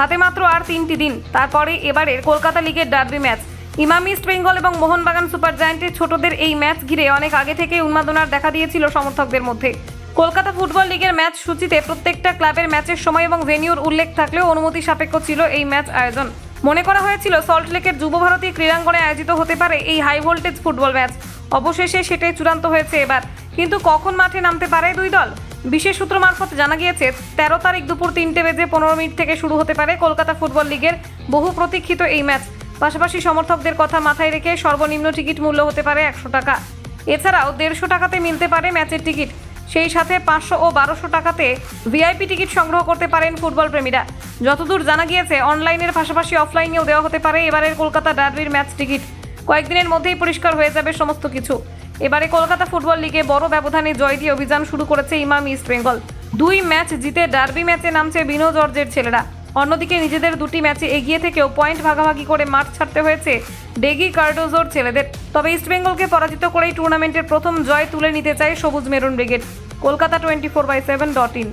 হাতে মাত্র আর তিনটি দিন। তারপরে এবারের কলকাতা লিগের ডার্বি ম্যাচ। ইমাম ইস্ট বেঙ্গল এবং মোহনবাগান সুপার জায়ান্টের ছোটদের এই ম্যাচ ঘিরে অনেক আগে থেকে উন্মাদনার দেখা দিয়েছিল সমর্থকদের মধ্যে। কলকাতা ফুটবল লিগের ম্যাচ সূচিতে প্রত্যেকটা ক্লাবের ম্যাচের সময় এবং ভেনিউর উল্লেখ থাকলেও অনুমতি সাপেক্ষ ছিল এই ম্যাচ আয়োজন। মনে করা হয়েছিল সল্টলেকের যুব ভারতী ক্রীড়াঙ্গনে আয়োজিত হতে পারে এই হাই ভোল্টেজ ফুটবল ম্যাচ। অবশেষে সেটাই চূড়ান্ত হয়েছে এবার। কিন্তু কখন মাঠে নামতে পারে দুই দল? বিশেষ সূত্র মারফত জানা গিয়েছে, তেরো তারিখ দুপুর তিনটে বেজে পনেরো মিনিট থেকে শুরু হতে পারে কলকাতা ফুটবল লিগের বহু প্রতীক্ষিত এই ম্যাচ। পাশাপাশি সমর্থকদের কথা মাথায় রেখে সর্বনিম্ন টিকিট মূল্য হতে পারে একশো টাকা। এছাড়াও দেড়শো টাকাতে মিলতে পারে ম্যাচের টিকিট। সেই সাথে পাঁচশো ও বারোশো টাকাতে ভিআইপি টিকিট সংগ্রহ করতে পারেন ফুটবল প্রেমীরা। যতদূর জানা গিয়েছে, অনলাইনের পাশাপাশি অফলাইনেও দেওয়া হতে পারে এবারের কলকাতা ডার্বির ম্যাচ টিকিট। কয়েকদিনের মধ্যেই পরিষ্কার হয়ে যাবে সমস্ত কিছু। এবারে কলকাতা ফুটবল লিগে বড় ব্যবধানে জয় দিয়ে অভিযান শুরু করেছে ইমাম ইস্ট বেঙ্গল। দুই ম্যাচ জিতে ডার্বি ম্যাচে নামছে বিনো জর্জের ছেলেরা। অন্যদিকে নিজেদের দুটি ম্যাচে এগিয়ে থেকেও পয়েন্ট ভাগাভাগি করে মাঠ ছাড়তে হয়েছে ডেগি কার্ডোজোর ছেলেদের। তবে ইস্টবেঙ্গলকে পরাজিত করেই টুর্নামেন্টের প্রথম জয় তুলে নিতে চায় সবুজ মেরুন brigade. Kolkata twenty four by seven dot in.